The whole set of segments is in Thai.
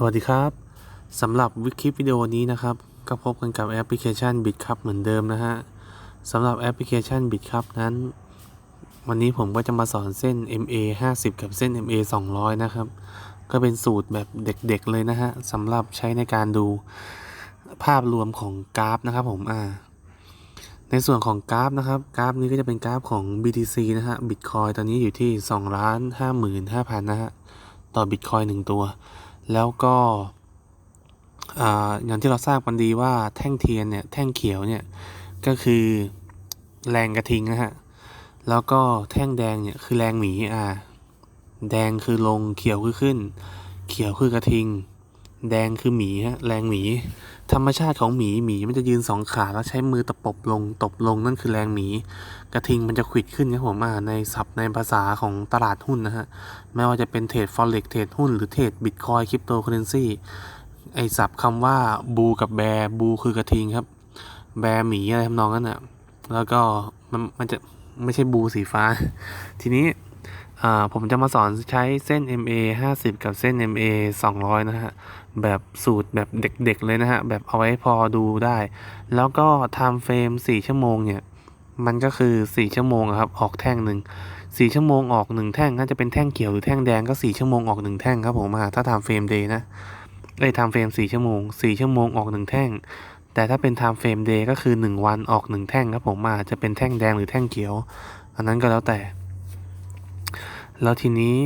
สวัสดีครับสำหรับวิคลิปวิดีโอนี้นะครับ ก็พบกันกับแอปพลิเคชัน BitCup เหมือนเดิมนะฮะสำหรับแอปพลิเคชัน BitCup นั้น วันนี้ผมก็จะมาสอนเส้น MA 50 กับเส้น MA 200 นะครับ ก็เป็นสูตรแบบเด็กๆเลยนะฮะสำหรับใช้ในการดูภาพรวมของกราฟนะครับผมอ่าในส่วนของกราฟนะครับ กราฟนี้ก็จะเป็นกราฟของ BTC นะฮะ Bitcoin ตอนนี้อยู่ที่2ล้าน55,000นะฮะต่อ Bitcoin 1 ตัว แล้วก็อย่างที่เราทราบกันดีว่าแท่งเทียนเนี่ยแท่งเขียวเนี่ยก็คือแรงกระทิงนะฮะ แล้วก็แท่งแดงเนี่ยคือแรงหมีอ่าแดงคือลงเขียวคือขึ้น เขียวคือกระทิง แดงคือหมีฮะแรงหมี ธรรมชาติของหมีหมีมันจะยืนสองขาแล้วใช้มือตะปบลงตบลงนั่นคือแรงหมี กระทิงมันจะขวิดขึ้นครับผมอ่าในศัพท์ในภาษาของตลาดหุ้นนะฮะไม่ว่าจะเป็นเทรดฟอเร็กเทรดหุ้นหรือเทรดบิตคอยคริปโตเคอเรนซีไอศัพท์คำว่าบูกับแบร์บูคือกระทิงครับ แบร์หมีอะไรทำนองนั้นอะแล้วก็มันมันจะไม่ใช่บูสีฟ้า ทีนี้อ่าผมจะมาสอนใช้เส้น MA 50 กับเส้น MA 200 นะฮะ แบบสูตรแบบเด็กๆเลยนะฮะ แบบเอาไว้พอดูได้ แล้วก็ time frame 4ชั่วโมงเนี่ย มันก็คือ 4 ชั่วโมงครับ ออกแท่งหนึ่ง4ชั่วโมงออก 1 แท่งน่าจะเป็นแท่งเขียวหรือแท่งแดงก็ 4 ชั่วโมงออก 1 แท่งครับผมอ่าถ้า time frame day นะเอ้ย time frame 4ชั่วโมง 4 ชั่วโมงออก 1 แท่ง แต่ถ้าเป็น time frame day ก็คือ 1 วันออก 1 แท่งครับผมอาจจะเป็นแท่งแดงหรือแท่งเขียว อันนั้นก็แล้วแต่ แล้วทีนี้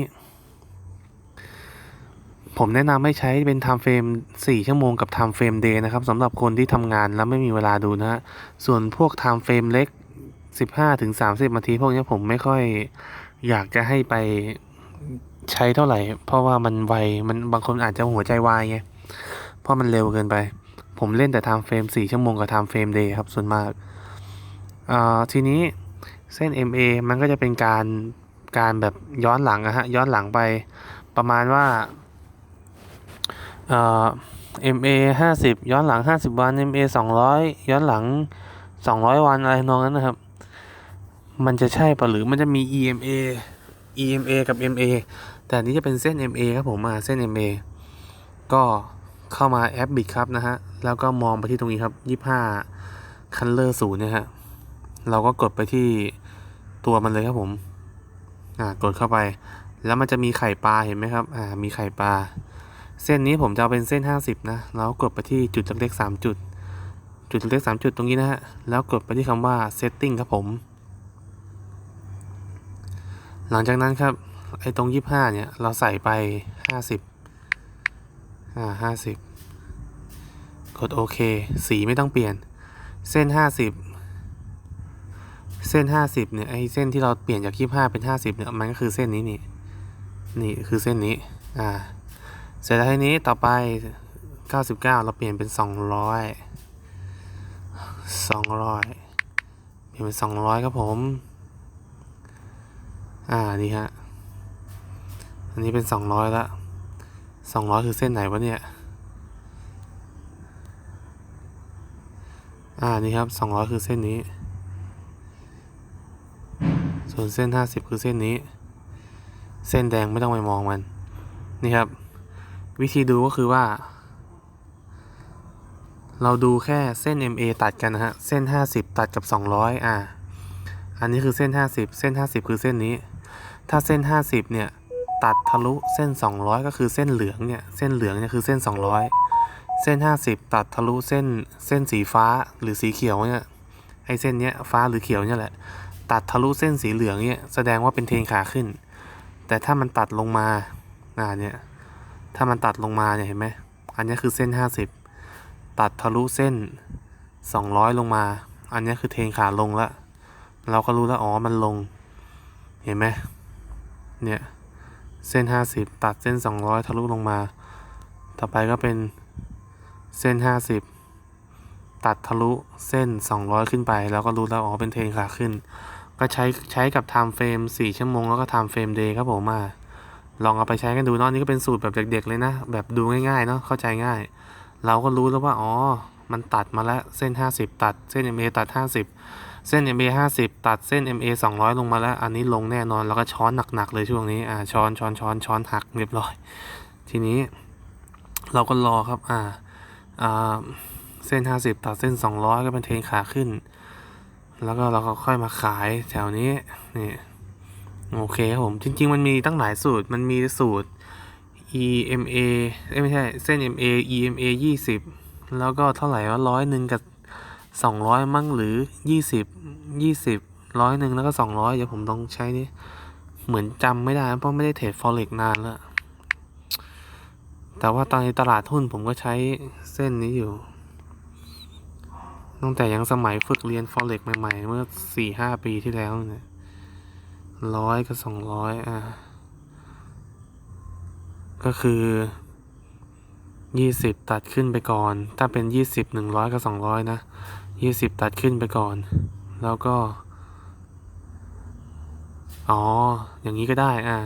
ผมแนะนำให้ใช้เป็น time frame 4 ชั่วโมงกับ time frame day นะครับสำหรับคนที่ทำงานแล้วไม่มีเวลาดูนะฮะส่วนพวก time frame เล็ก 15ถึง30นาทีพวกนี้ผมไม่ค่อยอยากจะให้ไปใช้เท่าไหร่ เพราะว่ามันไวมันบางคนอาจจะหัวใจวายไงเพราะมันเร็วเกินไป ผมเล่นแต่ time frame 4 ชั่วโมงกับ time frame day ครับส่วนมากอ่าทีนี้เส้น MA มันก็จะเป็นการการแบบย้อนหลังอะฮะย้อนหลังไปประมาณว่า เอ่อ MA 50 ย้อนหลัง 50 วัน MA 200 ย้อนหลัง 200 วันอะไรนองนั้นนะครับ มันจะใช่ปะหรือมันจะมี EMA EMA กับ MA แต่อันนี้จะเป็นเส้น MA ครับผมมาเส้น MA ก็เข้ามาแอปบิ t ครับนะฮะ แล้วก็มองไปที่ตรงนี้ครับ 25 color ศูนย์เนี่ยฮะ เราก็กดไปที่ตัวมันเลยครับผม อ่า กดเข้าไป แล้วมันจะมีไข่ปลาเห็นไหมครับ อ่า มีไข่ปลา เส้นนี้ผมจะเอาเป็นเส้น 50 นะ แล้วกดไปที่จุดเล็กๆ3จุด จุดเล็ก3จุดตรงนี้นะฮะ แล้วกดไปที่คำว่า setting ครับผม หลังจากนั้นครับ ไอ้ตรง 25 เนี่ย เราใส่ไป 50อ่า50 กดโอเค สีไม่ต้องเปลี่ยน เส้น 50 เส้น 50 เนี่ย ไอ้เส้นที่เราเปลี่ยนจาก 25 เป็น 50 เนี่ย มันก็คือเส้นนี้นี่ นี่คือเส้นนี้ อ่า เสร็จแล้วทีนี้ต่อไป 99 เราเปลี่ยนเป็น 200 200 เปลี่ยนเป็น 200 ครับผม อ่า นี่ฮะ อันนี้เป็น 200ละ200 คือเส้นไหนวะเนี่ย อ่า นี่ครับ 200 คือเส้นนี้ ส่วนเส้น 50 คือเส้นนี้ เส้นแดงไม่ต้องไปมองมัน นี่ครับ วิธีดูก็คือว่า เราดูแค่เส้น MA ตัดกันนะฮะ เส้น 50 ตัดกับ 200 อ่า อันนี้คือเส้น 50 เส้น 50 คือเส้นนี้ ถ้าเส้น 50 เนี่ย ตัดทะลุเส้น 200 ก็คือเส้นเหลืองเนี่ย เส้นเหลืองเนี่ยคือเส้น 200 เส้น 50 ตัดทะลุเส้น เส้นสีฟ้าหรือสีเขียวเนี่ย ไอเส้นเนี้ยฟ้าหรือเขียวเนี่ยแหละ ตัดทะลุเส้นสีเหลืองเนี่ย แสดงว่าเป็นเทนขาขึ้น แต่ถ้ามันตัดลงมา อ่าเนี่ย ถ้ามันตัดลงมาเนี่ยเห็นไหมอันนี้คือเส้น 50 ตัดทะลุเส้น 200 ลงมา อันนี้คือเทนขาลงแล้วเราก็รู้แล้วอ๋อมันลง เห็นไหมเนี่ยเส้น 50 ตัดเส้น 200 ทะลุลงมา ต่อไปก็เป็นเส้น 50 ตัดทะลุเส้น 200 ขึ้นไป แล้วก็รู้แล้วอ๋อเป็นเทนขาขึ้น ก็ใช้ใช้กับ time frame 4ชั่วโมงแล้วก็ time frame day ครับผมมา ลองเอาไปใช้กันดูเนาะนี่ก็เป็นสูตรแบบเด็ก ๆ เลยนะ แบบดูง่ายๆเนาะเข้าใจง่าย เราก็รู้แล้วว่าอ๋อมันตัดมาแล้วเส้น 50 ตัดเส้น MA ตัด 50 เส้น MA 50 ตัดเส้น MA 200 ลงมาแล้ว อันนี้ลงแน่นอนแล้วก็ช้อนหนักๆเลยช่วงนี้อ่าช้อนช้อนช้อนช้อนหักเรียบร้อย ทีนี้ เราก็รอครับอ่าอ่าเส้นห้าสิบตัดเส้นสองร้อยก็เป็นเทนขาขึ้น แล้วก็เราก็ค่อยมาขายแถวนี้นี่ โอเคครับผม จริง ๆ มันมีตั้งหลายสูตร มันมีสูตร EMA เอ้ยไม่ใช่ เส้น MA EMA ยี่สิบแล้วก็เท่าไหร่ว่าร้อยหนึ่งกับสองร้อยมั้งหรือยี่สิบยี่สิบร้อยหนึ่งแล้วก็สองร้อยเดี๋ยวผมต้องใช้นี่ เหมือนจำไม่ได้เพราะไม่ได้เทรด forex นานแล้ว แต่ว่าตอนในตลาดหุ้นผมก็ใช้เส้นนี้อยู่ ตั้งแต่ยังสมัยฝึกเรียน forex ใหม่ ๆ เมื่อสี่ห้าปีที่แล้วเนี่ย ร้อยกับสองร้อยอะ ก็คือยี่สิบตัดขึ้นไปก่อน ถ้าเป็นยี่สิบหนึ่งร้อยกับสองร้อยนะยี่สิบตัดขึ้นไปก่อน แล้วก็ อ๋อ อย่างนี้ก็ได้ อ่า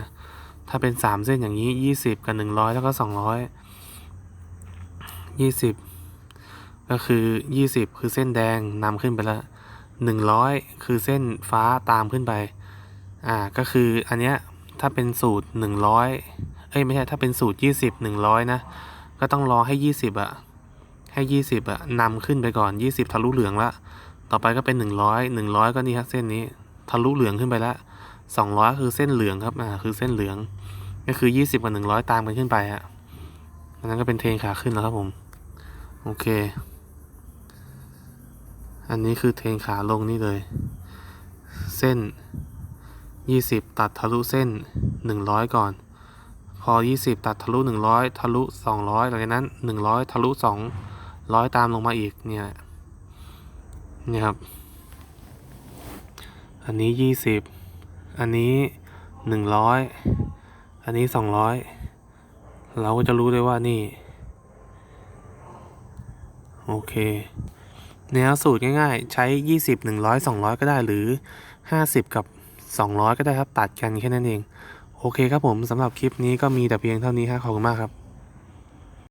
ถ้าเป็นสามเส้นอย่างนี้ยี่สิบกับหนึ่งร้อยแล้วก็สองร้อยยี่สิบก็คือยี่สิบคือเส้นแดงนำขึ้นไปแล้วหนึ่งร้อยคือเส้นฟ้าตามขึ้นไป อ่าก็คืออันเนี้ยถ้าเป็นสูตรหนึ่งร้อยเอ้ยไม่ใช่ถ้าเป็นสูตรยี่สิบหนึ่งร้อยนะ ก็ต้องรอให้ยี่สิบอะให้ยี่สิบอะนำขึ้นไปก่อนยี่สิบทะลุเหลืองละต่อไปก็เป็นหนึ่งร้อยหนึ่งร้อยก็นี่ครับเส้นนี้ทะลุเหลืองขึ้นไปล้วสองร้อยคือเส้นเหลืองครับอ่าคือเส้นเหลืองก็คือยี่สิบกับหนึ่งร้อยตามกันขึ้นไปฮะอันนั้นก็เป็นเทรนขาขึ้นแล้วครับผมโอเค อันนี้คือเทรนขาลงนี่เลย เส้น ยี่สิบตัดทะลุเส้นหนึ่งร้อยก่อน พอยี่สิบตัดทะลุหนึ่งร้อยทะลุสองร้อยหลังจากนั้นหนึ่งร้อยทะลุสองร้อยตามลงมาอีกเนี่ยเนี่ยครับ อันนี้ยี่สิบอันนี้หนึ่งร้อยอันนี้สองร้อยเราก็จะรู้เลยว่านี่ โอเคแนวสูตรง่ายๆ ใช้ยี่สิบหนึ่งร้อยสองร้อยก็ได้หรือห้าสิบกับ สองร้อยก็ได้ครับ ตัดกันแค่นั้นเอง โอเคครับผมสำหรับคลิปนี้ก็มีแต่เพียงเท่านี้ครับขอบคุณมากครับ